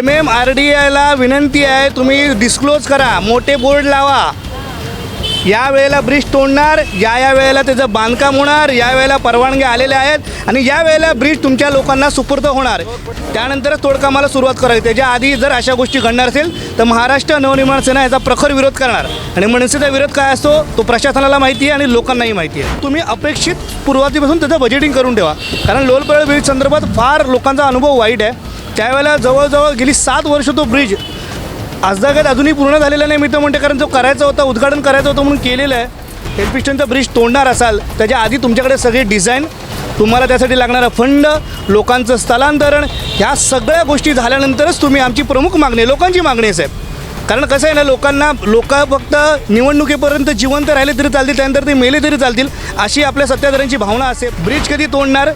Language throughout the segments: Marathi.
एम एम आर डी आयला विनंती आहे तुम्ही डिस्क्लोज करा मोठे बोर्ड लावा. या वेळेला ब्रिज तोडणार या या वेळेला त्याचं बांधकाम होणार या वेळेला परवानग्या आलेल्या आहेत आणि या वेळेला ब्रिज तुमच्या लोकांना सुपूर्द होणार. त्यानंतरच तोडकामाला सुरुवात करायची त्याच्या आधी जर अशा गोष्टी घडणार असेल तर महाराष्ट्र नवनिर्माण सेना याचा प्रखर विरोध करणार. आणि मनसेचा विरोध काय असतो तो प्रशासनाला माहिती आहे आणि लोकांनाही माहिती आहे. तुम्ही अपेक्षित सुरुवातीपासून त्याचं बजेटिंग करून ठेवा. कारण लोलपळ ब्रिज संदर्भात फार लोकांचा अनुभव वाईट आहे. त्यावेळेला जवळजवळ गेली सात वर्ष तो ब्रिज आजदागत अजूनही पूर्ण झालेला नाही मी तर म्हणते कारण जो करायचा होता उद्घाटन करायचं होतं म्हणून केलेलं आहे. एल्पिस्टनचा ब्रिज तोडणार असाल त्याच्या आधी तुमच्याकडे सगळी डिझाईन तुम्हाला त्यासाठी लागणारा फंड लोकांचं स्थलांतरण ह्या सगळ्या गोष्टी झाल्यानंतरच तुम्ही आमची प्रमुख मागणी आहे. लोकांची मागणी आहे साहेब. कारण कसं आहे ना लोकांना लोक फक्त निवडणुकीपर्यंत जिवंत राहिले तरी चालतील त्यानंतर ते मेले तरी चालतील अशी आपल्या सत्ताधाऱ्यांची भावना असेल ब्रिज कधी तोडणार?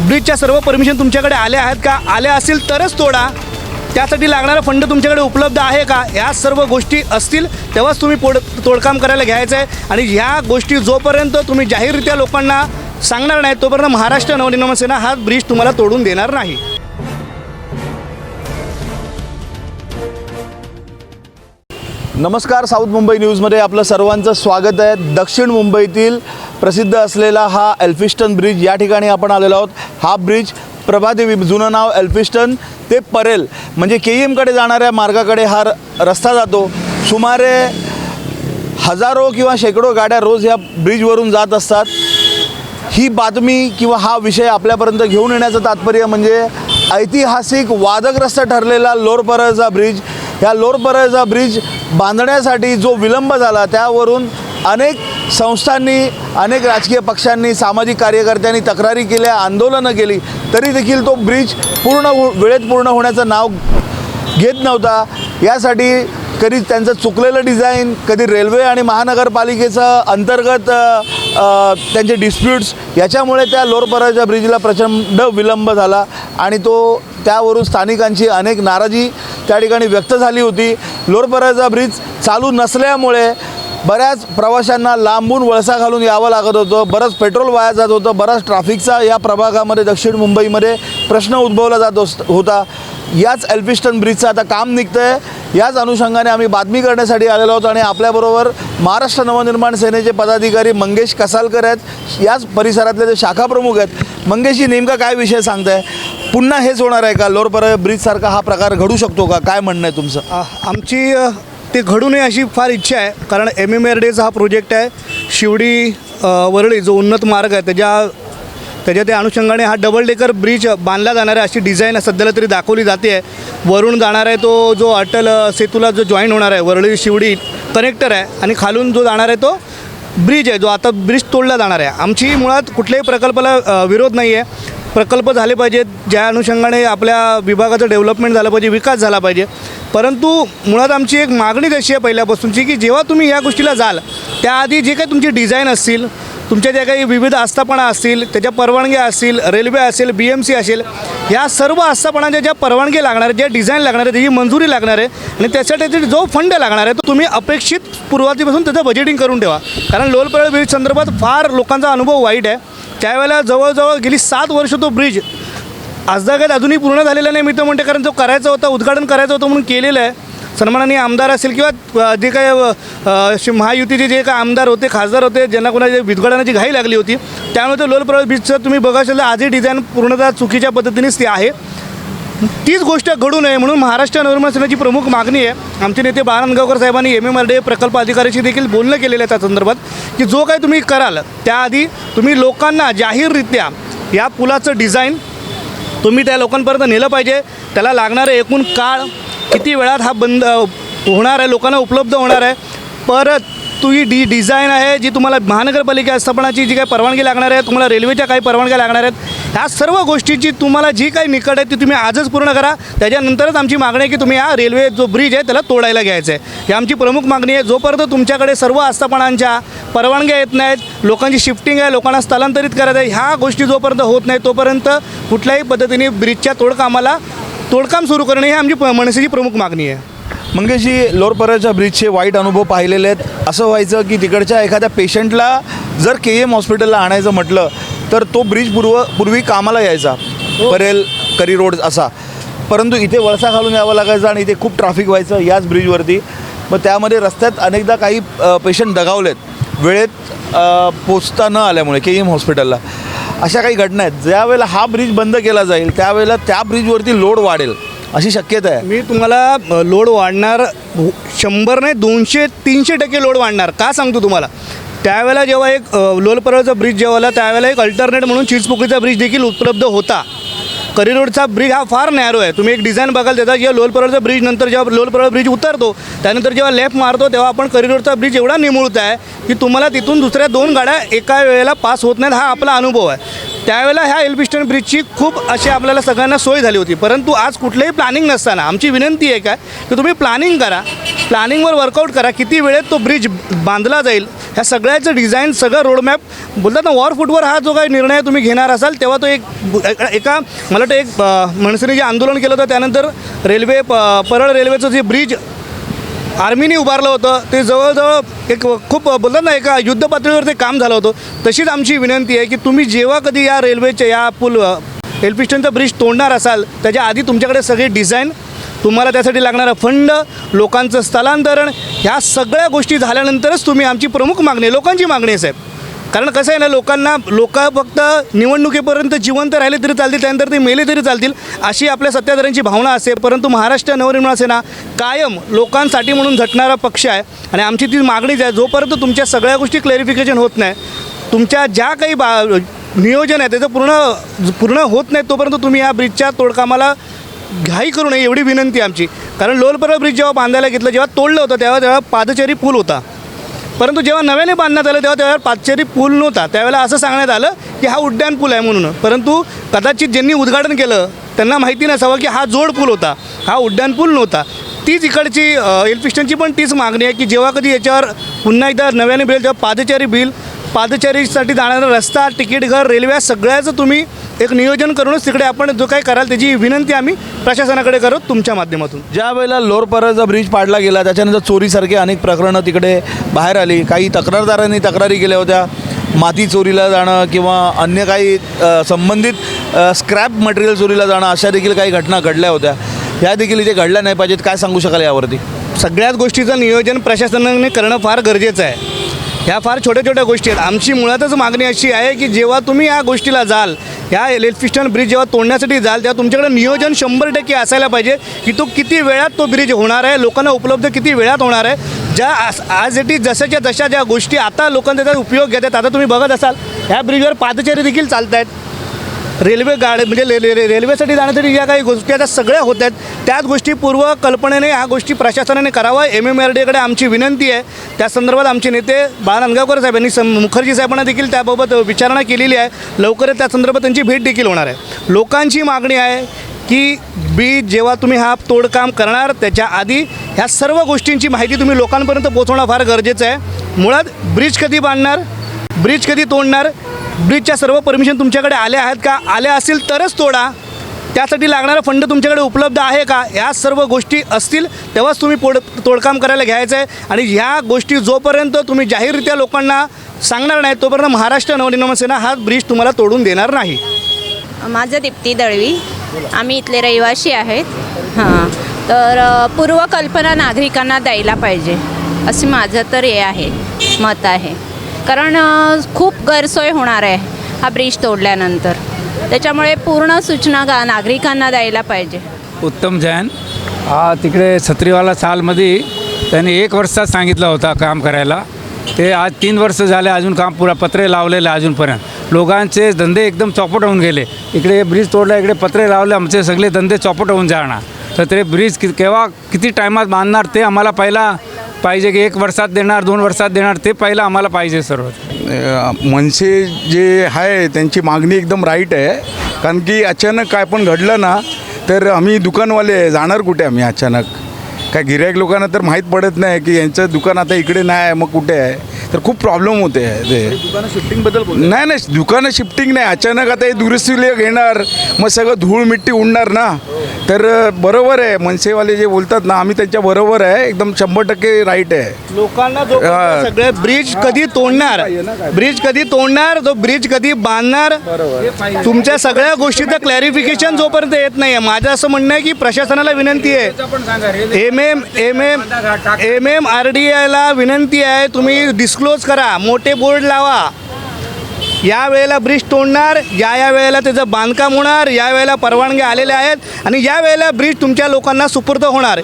ब्रिजच्या सर्व परमिशन तुमच्याकडे आल्या आहेत का? आल्या असतील तरच तोडा. त्यासाठी लागणारा फंड तुमच्याकडे उपलब्ध आहे का? ह्या सर्व गोष्टी असतील तेव्हाच तुम्ही पोड तोडकाम करायला घ्यायचं आहे. आणि ह्या गोष्टी जोपर्यंत तुम्ही जाहीररित्या लोकांना सांगणार नाही तोपर्यंत महाराष्ट्र नवनिर्माण सेना हा ब्रिज तुम्हाला तोडून देणार नाही. नमस्कार साऊथ मुंबई न्यूजमध्ये आपलं सर्वांचं स्वागत आहे. दक्षिण मुंबईतील प्रसिद्ध असलेला हा एल्फिस्टन ब्रिज या ठिकाणी आपण आलेलो आहोत. हा ब्रिज प्रभादेवी जुनं नाव एल्फिस्टन ते परेल. म्हणजे के एमकडे जाणाऱ्या मार्गाकडे हा र- रस्ता जातो. सुमारे हजारो किंवा शेकडो गाड्या रोज ह्या ब्रिजवरून जात असतात. ही बातमी किंवा हा विषय आपल्यापर्यंत घेऊन येण्याचं तात्पर्य म्हणजे ऐतिहासिक वादग्रस्त ठरलेला लोरपरळचा ब्रिज ह्या लोरपरळचा ब्रिज बांधण्यासाठी जो विलंब झाला त्यावरून अनेक संस्थांनी अनेक राजकीय पक्षांनी सामाजिक कार्यकर्त्यांनी तक्रारी केल्या आंदोलनं केली तरी देखील तो ब्रिज पूर्ण हो- वेळेत पूर्ण होण्याचं नाव घेत नव्हता. यासाठी कधी त्यांचं चुकलेलं डिझाईन कधी रेल्वे आणि महानगरपालिकेचं अंतर्गत त्यांचे डिस्प्यूट्स याच्यामुळे त्या लोरपराच्या ब्रिजला प्रचंड विलंब झाला आणि तो त्यावरून स्थानिकांची अनेक नाराजी त्या ठिकाणी व्यक्त झाली होती. लोरपराचा ब्रिज चालू नसल्यामुळे बऱ्याच प्रवाशांना लांबून वळसा घालून यावं लागत होतं. बरंच पेट्रोल वाया जात होतं. बराच ट्रॅफिकचा या प्रभागामध्ये दक्षिण मुंबईमध्ये प्रश्न उद्भवला जात होता. याच एल्फिस्टन ब्रिजचं आता काम निघतं आहे याच अनुषंगाने आम्ही बातमी करण्यासाठी आलेलो आहोत आणि आपल्याबरोबर महाराष्ट्र नवनिर्माण सेनेचे पदाधिकारी मंगेश कसालकर आहेत. याच परिसरातले ते शाखाप्रमुख आहेत. मंगेशजी नेमका काय विषय सांगताय? पुन्हा हेच होणार आहे का? लोरपर ब्रिजसारखा हा प्रकार घडू शकतो का? काय म्हणणं आहे तुमचं? आमची ते घडू नये अशी फार इच्छा आहे. कारण एम एम आर डेचा हा प्रोजेक्ट आहे. शिवडी वरळी जो उन्नत मार्ग आहे त्याच्या त्याच्या त्या अनुषंगाने हा डबल डेकर ब्रिज बांधला जाणार आहे. अशी डिझाईन सध्याला तरी दाखवली जाते. आहे वरून जाणार आहे तो जो अटल सेतूला जो जॉईन होणार आहे वरळी शिवडी कनेक्टर आहे आणि खालून जो जाणार आहे तो ब्रिज आहे जो आता ब्रिज तोडला जाणार आहे. आमची मुळात कुठल्याही प्रकल्पाला विरोध नाही आहे प्रकल्प झाले पाहिजेत ज्या अनुषंगाने आपल्या विभागाचं डेव्हलपमेंट झालं पाहिजे विकास झाला पाहिजे. परंतु मुळात आमची एक मागणीच अशी आहे पहिल्यापासूनची की जेव्हा तुम्ही या गोष्टीला जाल त्याआधी जे काही तुमची डिझाईन असतील तुमच्या ज्या काही विविध आस्थापना असतील त्याच्या परवानग्या असतील रेल्वे असेल बी एम सी असेल या सर्व आस्थापनांच्या ज्या परवानगी लागणार आहेत ज्या डिझाईन लागणार आहे त्याची मंजुरी लागणार आहे आणि त्यासाठी जो फंड लागणार आहे तो तुम्ही अपेक्षित सुरुवातीपासून त्याचं बजेटिंग करून ठेवा. कारण लोलपळ ब्रिज संदर्भात फार लोकांचा अनुभव वाईट आहे. त्यावेळेला जवळजवळ गेली सात वर्ष तो ब्रिज आजदागत अजूनही पूर्ण झालेला नाही मी तर म्हणते कारण जो करायचा होता उद्घाटन करायचं होतं म्हणून केलेलं आहे. सन्माननीय आमदार असेल किंवा जे काही अ, महायुतीचे जे काही आमदार होते खासदार होते ज्यांना कोणाच्या विद्घाटनाची घाई लागली होती त्यामुळे ते लोलप्रवास बीचचं तुम्ही बघा असेल तर आजही डिझाईन पूर्णतः चुकीच्या पद्धतीनेच ती आहे. तीच गोष्ट घडू नये म्हणून महाराष्ट्र नवनिर्माण सेनेची प्रमुख मागणी आहे. आमचे नेते बाळानगावकर साहेबांनी एम एम आर डी प्रकल्प अधिकाऱ्याशी देखील बोलणं केलेलं आहे त्या संदर्भात की जो काही तुम्ही कराल त्याआधी तुम्ही लोकांना जाहीररित्या या पुलाचं डिझाईन तुम्ही त्या लोकांपर्यंत नेलं पाहिजे. त्याला लागणारं एकूण काळ किती वेळात हा बंद होणार आहे? लोकांना उपलब्ध होणार आहे. परत तू ही डी डिझाईन आहे जी तुम्हाला महानगरपालिका आस्थापनाची जी काही परवानगी लागणार आहे तुम्हाला रेल्वेच्या काही परवानग्या लागणार आहेत ह्या सर्व गोष्टीची तुम्हाला जी काही निकट आहे ती तुम्ही आजच पूर्ण करा. त्याच्यानंतरच आमची मागणी आहे की तुम्ही हा रेल्वे जो ब्रिज आहे त्याला तोडायला घ्यायचं आहे. ही आमची प्रमुख मागणी आहे. जोपर्यंत तुमच्याकडे सर्व आस्थापनांच्या परवानग्या येत नाहीत लोकांची शिफ्टिंग आहे लोकांना स्थलांतरित करायचं आहे ह्या गोष्टी जोपर्यंत होत नाही तोपर्यंत कुठल्याही पद्धतीने ब्रिजच्या तोडकामाला तोडकाम सुरू करणे ही आमची प- मनसेची प्रमुख मागणी आहे. मंगेशजी लोरपराच्या ब्रिजचे वाईट अनुभव पाहिलेले आहेत. असं व्हायचं की तिकडच्या एखाद्या पेशंटला जर के एम हॉस्पिटलला आणायचं म्हटलं तर तो ब्रिज पूर्व पूर्वी कामाला यायचा. परेल करी रोड असा. परंतु इथे वळसा घालून यावं लागायचं आणि इथे खूप ट्रॅफिक व्हायचं याच ब्रिजवरती. मग त्यामध्ये रस्त्यात अनेकदा काही पेशंट दगावलेत. वेळेत पोचता न आल्यामुळे के एम हॉस्पिटलला. अशा काही घटना आहेत. ज्यावेळेला हा ब्रिज बंद केला जाईल त्यावेळेला त्या ब्रिजवरती लोड वाढेल अशी शक्यता आहे. मी तुम्हाला लोड वाढणार शंभर नाही दोनशे तीनशे टक्के लोड वाढणार. का सांगतो तुम्हाला? त्यावेळेला जेव्हा एक लोलपरळचा ब्रिज जेव्हा आला त्यावेळेला एक अल्टरनेट म्हणून चिंचपोकळीचा ब्रिज देखील उपलब्ध होता. करी रोडचा ब्रिज हा फार नॅरो आहे. तुम्ही एक डिझाईन बघाल त्याचा जेव्हा लोलपरळचा ब्रिज नंतर जेव्हा लोलपरळ ब्रिज उतरतो त्यानंतर जेव्हा लेफ्ट मारतो तेव्हा आपण करी रोडचा ब्रिज एवढा निमुळत आहे की तुम्हाला तिथून दुसऱ्या दोन गाड्या एका वेळेला पास होत नाहीत. हा आपला अनुभव आहे. त्यावेळेला ह्या एल्बिस्टन ब्रिजची खूप अशी आपल्याला सगळ्यांना सोय झाली होती. परंतु आज कुठलंही प्लॅनिंग नसताना आमची विनंती आहे काय की तुम्ही प्लॅनिंग करा प्लॅनिंगवर वर्कआउट करा किती वेळेत तो ब्रिज बांधला जाईल ह्या सगळ्याचं डिझाईन सगळं रोडमॅप बोलतात ना वॉर फुटवर हा जो काही निर्णय तुम्ही घेणार असाल तेव्हा तो एक एका मला वाटतं एक मनसेने जे आंदोलन केलं होतं त्यानंतर रेल्वे प- परळ रेल्वेचं जे ब्रिज आर्मीने उभारलं होतं. ते जवळजवळ एक खूप बोलतात ना एका युद्ध पातळीवर ते काम झालं होतं. तशीच आमची विनंती आहे की तुम्ही जेव्हा कधी या रेल्वेच्या या पूल एल्पिस्टनचा ब्रिज तोडणार असाल त्याच्या आधी तुमच्याकडे सगळे डिझाईन तुम्हाला त्यासाठी लागणारा फंड लोकांचं स्थलांतरण ह्या सगळ्या गोष्टी झाल्यानंतरच तुम्ही आमची प्रमुख मागणी लोकांची मागणी आहे साहेब. कारण कसं आहे ना लोकांना लोक फक्त निवडणुकीपर्यंत जिवंत राहिले तरी चालतील त्यानंतर ते मेले तरी चालतील अशी आपल्या सत्ताधाऱ्यांची भावना असते. परंतु महाराष्ट्र नवनिर्माण सेना कायम लोकांसाठी म्हणून झटणारा पक्ष आहे. आणि आमची ती मागणीच आहे जोपर्यंत तुमच्या सगळ्या गोष्टी क्लॅरिफिकेशन होत नाही तुमच्या ज्या काही बा नियोजन आहे त्याचं पूर्ण पूर्ण होत नाही तोपर्यंत तुम्ही या ब्रिजच्या तोडकामाला घाई करू नये एवढी विनंती आमची. कारण लोलपरळ ब्रिज जेव्हा बांधायला घेतलं जेव्हा तोडलं होतं तेव्हा तेव्हा पादचारी पूल होता. परंतु जेव्हा नव्याने बांधण्यात आलं तेव्हा त्यावेळेला पाचशेरी पूल नव्हता. त्यावेळेला असं सांगण्यात आलं की हा उड्डाण पूल आहे म्हणून. परंतु कदाचित ज्यांनी उद्घाटन केलं त्यांना माहिती नसावं की हा जोड पूल होता. हा उड्डाण पूल नव्हता. तीच इकडची एल्फिस्टनची पण तीच मागणी आहे की जेव्हा कधी याच्यावर पुन्हा एकदा नव्याने बिल तेव्हा पादचारी बिल पादचारीसाठी जाणारा रस्ता तिकीट घर रेल्वे सगळ्याचं तुम्ही एक नियोजन करूनच तिकडे आपण जो काही कराल त्याची विनंती आम्ही प्रशासनाकडे करू तुमच्या माध्यमातून. ज्या वेळेला लोरपराचा ब्रिज पाडला गेला त्याच्यानंतर चोरीसारखी अनेक प्रकरणं तिकडे बाहेर आली. काही तक्रारदारांनी तक्रारी केल्या होत्या. माती चोरीला जाणं किंवा अन्य काही संबंधित स्क्रॅप मटेरियल चोरीला जाणं अशा देखील काही घटना घडल्या होत्या. ह्या देखील इथे घडल्या नाही पाहिजेत. काय सांगू शकाल यावरती? सगळ्याच गोष्टीचं नियोजन प्रशासनाने करणं फार गरजेचं आहे. ह्या फार छोट्या छोट्या गोष्टी आहेत. आमची मुळातच मागणी अशी आहे की जेव्हा तुम्ही या गोष्टीला जाल ह्या एलिफिस्टन ब्रिज जेव्हा तोडण्यासाठी जाल तेव्हा तुमच्याकडे नियोजन शंभर टक्के असायला पाहिजे की तो किती वेळात तो ब्रिज होणार आहे लोकांना उपलब्ध किती वेळात होणार आहे. ज्या आज- आज इट इज जशाच्या जशा ज्या गोष्टी आता लोकांचा त्याचा उपयोग घेतात आता तुम्ही बघत असाल ह्या ब्रिजवर पादचारी देखील चालत आहेत रेल्वे गाडी म्हणजे रे रेल्वेसाठी जाण्यासाठी ज्या काही गोष्टी आता सगळ्या होत आहेत त्याच गोष्टी पूर्व कल्पनेने ह्या गोष्टी प्रशासनाने करावं. एम एम आर डीकडे आमची विनंती आहे. त्या संदर्भात आमचे नेते बाळा नांदगावकर साहेब यांनी सं मुखर्जी साहेबांना देखील त्याबाबत विचारणा केलेली आहे. लवकरच त्या संदर्भात त्यांची भेट देखील होणार आहे. लोकांची मागणी आहे की बी जेव्हा तुम्ही हा तोडकाम करणार त्याच्या आधी ह्या सर्व गोष्टींची माहिती तुम्ही लोकांपर्यंत पोहोचवणं फार गरजेचं आहे. मुळात ब्रिज कधी बांधणार? ब्रिज कधी तोडणार? ब्रिजच्या सर्व परमिशन तुमच्याकडे आल्या आहेत का? आल्या असतील तरच तोडा. त्यासाठी लागणारा फंड तुमच्याकडे उपलब्ध आहे का? या सर्व गोष्टी असतील तेव्हाच तुम्ही पोड तोडकाम करायला घ्यायचं आहे. आणि ह्या गोष्टी जोपर्यंत तुम्ही जाहीररित्या लोकांना सांगणार नाही तोपर्यंत महाराष्ट्र नवनिर्माण सेना हा ब्रिज तुम्हाला तोडून देणार नाही. माझं दीप्ती दळवी. आम्ही इथले रहिवासी आहेत. हां. तर पूर्वकल्पना नागरिकांना द्यायला पाहिजे. असं माझं तर हे आहे मत आहे. कारण खूप गैरसोय होणार आहे हा ब्रिज तोडल्यानंतर. त्याच्यामुळे पूर्ण सूचना गा नागरिकांना द्यायला पाहिजे. उत्तम जैन हा तिकडे छत्रीवाला सालमध्ये त्यांनी एक वर्षात सांगितला होता काम करायला. ते आज तीन वर्ष झाले अजून काम पुरा पत्रे लावलेले अजूनपर्यंत. लोकांचे धंदे एकदम चौपट होऊन गेले. इकडे ब्रिज तोडला इकडे पत्रे लावले आमचे सगळे धंदे चौपट होऊन जाणार. तर ते ब्रिज कि केव्हा किती टायमात बांधणार ते आम्हाला पहिला पाहिजे की एक वर्षात देणार दोन वर्षात देणार ते पहिलं आम्हाला पाहिजे सर्व मनसे जे आहे त्यांची मागणी एकदम राईट आहे. कारण की अचानक काय पण घडलं ना तर आम्ही दुकानवाले जाणार कुठे आम्ही अचानक? काय गिरायक लोकांना तर माहीत पडत नाही की यांचं दुकान आता इकडे नाही आहे मग कुठे आहे? तर खूप प्रॉब्लेम होते ते. दुकानं शिफ्टिंगबद्दल नाही नाही दुकानं शिफ्टिंग नाही. अचानक आता हे दुरुस्तीला घेणार मग सगळं धूळ मिट्टी उडणार ना. तर बरोबर आहे. मनसेवाले जे बोलतात ना आम्ही त्यांच्या बरोबर आहे. एकदम शंभर टक्के राईट आहे. लोकांना जो. सगळे ब्रिज कधी तोडणार ब्रिज कधी तोडणार तो ब्रिज कधी बांधणार तुमच्या सगळ्या गोष्टीचं क्लॅरिफिकेशन जोपर्यंत येत नाही माझं असं म्हणणं आहे की प्रशासनाला विनंती आहे. M M M M M M R D आयला विनंती आहे. तुम्ही डिस्क्लोज करा. मोठे बोर्ड लावा. या वेळेला ब्रिज तोडणार या या वेळेला त्याचं बांधकाम होणार या वेळेला परवानग्या आलेल्या आहेत आणि या वेळेला ब्रिज तुमच्या लोकांना सुपूर्द होणार.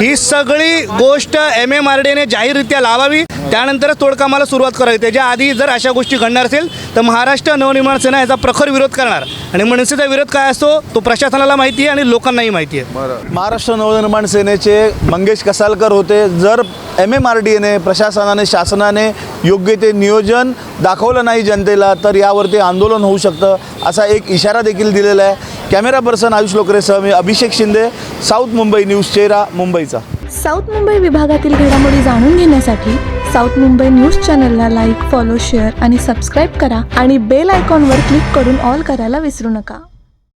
ही सगळी गोष्ट एम एम आर डीने जाहीररित्या लावावी. त्यानंतरच तोडकामाला सुरुवात करावी. त्याच्या आधी जर अशा गोष्टी घडणार असेल तर महाराष्ट्र नवनिर्माण सेना याचा प्रखर विरोध करणार. आणि मनसेचा विरोध काय असतो तो प्रशासनाला माहिती आहे आणि लोकांनाही माहिती आहे. महाराष्ट्र नवनिर्माण सेनेचे मंगेश कसालकर होते. जर एम एम आर डी एने प्रशासनाने शासनाने योग्य ते नियोजन दाखवलं नाही जनतेला तर यावरती आंदोलन होऊ शकतं असा एक इशारा देखील दिलेला आहे. कॅमेरा पर्सन आयुष लोकरेसह मी अभिषेक शिंदे साऊथ मुंबई न्यूज चेहरा मुंबईचा. साऊथ मुंबई विभागातील घडामोडी जाणून घेण्यासाठी साऊथ मुंबई न्यूज चॅनलला लाईक फॉलो शेअर आणि सबस्क्राईब करा आणि बेल आयकॉनवर क्लिक करून ऑल करायला विसरू नका.